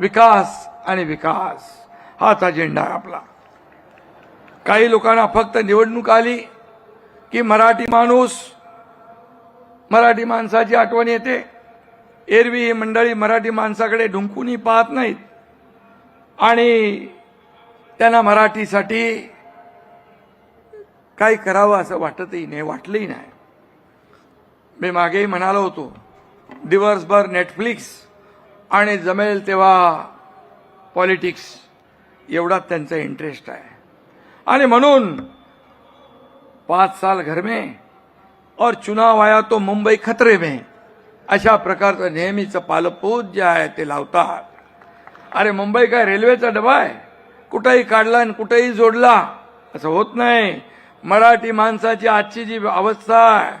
विकास आणि विकास. हाच अजेंडा आहे आपला. काही लोकांना फक्त निवडणूक आली की मराठी माणूस मराठी माणसाची आठवण येते. एरवी ही मंडळी मराठी माणसाकडे ढुंकूनही पाहत नाहीत. आणि त्यांना मराठीसाठी काही करावं असं वाटतही नाही वाटलंही नाही. मी मागेही म्हणालो होतो दिवसभर नेटफ्लिक्स आणि जमेल तेव्हा पॉलिटिक्स एवढाच त्यांचा इंटरेस्ट आहे. आणि म्हणून पाच साल घर में और चुनाव आया तो मुंबई खतरे में. अशा प्रकारचं नेहमीचं पालपूत जे आहे ते लावतात. अरे मुंबई काय रेल्वेचा डबा आहे? कुठंही काढला आणि कुठंही जोडला. असं होत नाही. मराठी माणसाची आजची जी अवस्था आहे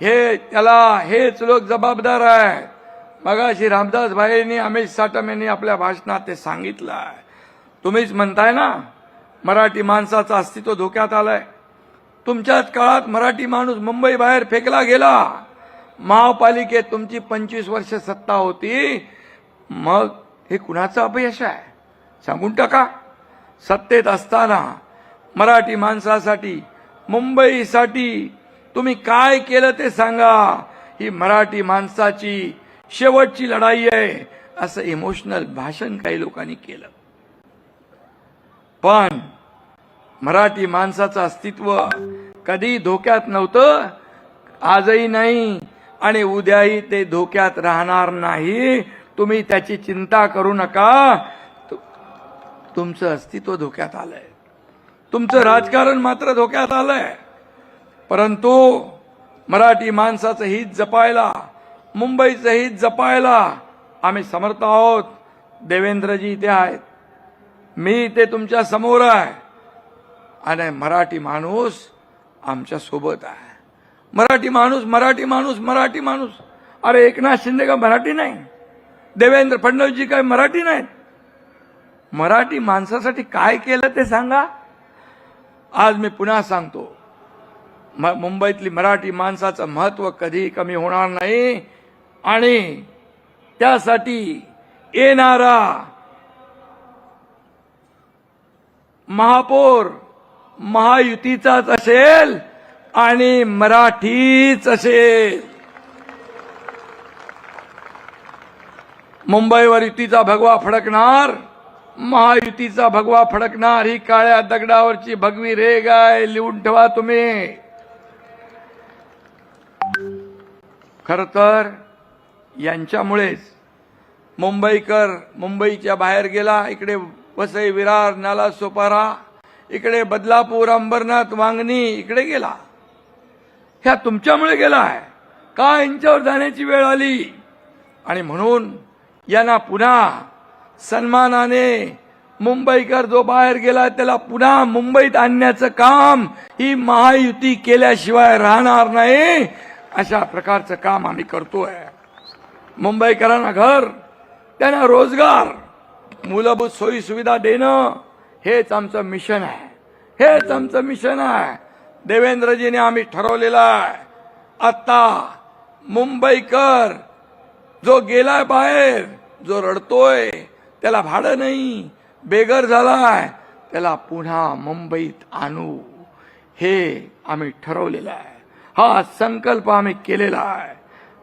हे त्याला हेच लोक जबाबदार आहेत. मगाशी रामदास भाईंनी अमित साटम यांनी आपल्या भाषणात ते सांगितलं आहे तुम्हीच म्हणताय ना मराठी माणसाचं अस्तित्व धोक्यात आलंय. तुमच्याच काळात मराठी माणूस मुंबई बाहेर फेकला गेला. महापालिकेत तुमची पंचवीस वर्ष सत्ता होती. मग हे कुणाचं अपयश आहे? सांगून टाका. सत्तेत असताना मराठी माणसासाठी मुंबईसाठी तुम्ही काय केलं ते सांगा. ही मराठी माणसाची शेवटची लढाई आहे असं इमोशनल भाषण काही लोकांनी केलं. पण मराठी माणसाचं अस्तित्व कधी धोक्यात नव्हतं आजही नाही आणि उद्याही ते धोक्यात राहणार नाही. तुम्ही त्याची चिंता करू नका. तुमचं अस्तित्व धोक्यात आलंय. तुमचं राजकारण मात्र धोक्यात आलंय. परंतु मराठी माणसाचं हित जपायला मुंबईचं हित जपायला आम्ही समर्थ आहोत. देवेंद्रजी इथे आहेत. मी ते तुमच्यासमोर आहे. आणि मराठी माणूस आमच्यासोबत आहे. मराठी माणूस मराठी माणूस मराठी माणूस. अरे एकनाथ शिंदे का मराठी नाही? देवेंद्र फडणवीसजी काय मराठी नाहीत? मराठी माणसासाठी काय केलं ते सांगा. आज मी पुन्हा सांगतो. मुंबईतली मराठी माणसाचं महत्त्व कधी कमी होणार नाही. आणि त्यासाठी येणारा महापौर महायुतीचाच असेल आणि मराठीच असेल. मुंबईवर युतीचा भगवा फडकणार महायुतीचा भगवा फडकणार ही काळ्या दगडावरची भगवी रेग आहे लिहून ठेवा तुम्ही. खर तर यांच्यामुळेच मुंबईकर मुंबईच्या बाहेर गेला इकडे वसई विरार नाला सोपारा इकडे बदलापूर अंबरनाथ वांगणी इकडे गेला. ह्या तुमच्यामुळे गेला आहे. का यांच्यावर जाण्याची वेळ आली? आणि म्हणून यांना पुन्हा सन्मानाने मुंबईकर जो बाहेर गेला त्याला पुन्हा मुंबईत आणण्याचं काम ही महायुती केल्याशिवाय राहणार नाही अशा प्रकारचं काम आम्ही करतोय. मुंबईकरांना घर त्यांना रोजगार मूलभूत सोयीसुविधा देणं हेच आमचं मिशन आहे. हेच आमचं मिशन आहे. देवेंद्रजीने आम्ही ठरवलेलं आहे. आत्ता मुंबईकर जो गेलाय बाहेर जो रडतोय त्याला भाडं नाही. बेघर झालाय त्याला पुन्हा मुंबईत आणू. हे आम्ही ठरवलेलं आहे. हा संकल्प आम्ही केलेला आहे.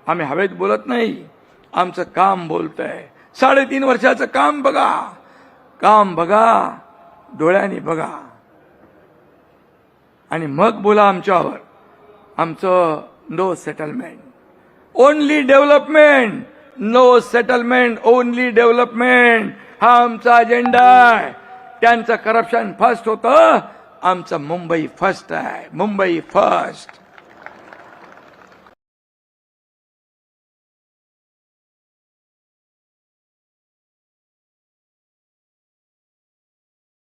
आम्ही हवेत बोलत नाही. आमचं काम बोलतंय. साडेतीन वर्षाचं काम बघा. काम बघा. डोळ्याने बघा. आणि मग बोला आमच्यावर. आमचं no settlement only development no settlement only development हा आमचा अजेंडा आहे. त्यांचं करप्शन फर्स्ट होतं. आमचं मुंबई फर्स्ट आहे. मुंबई फर्स्ट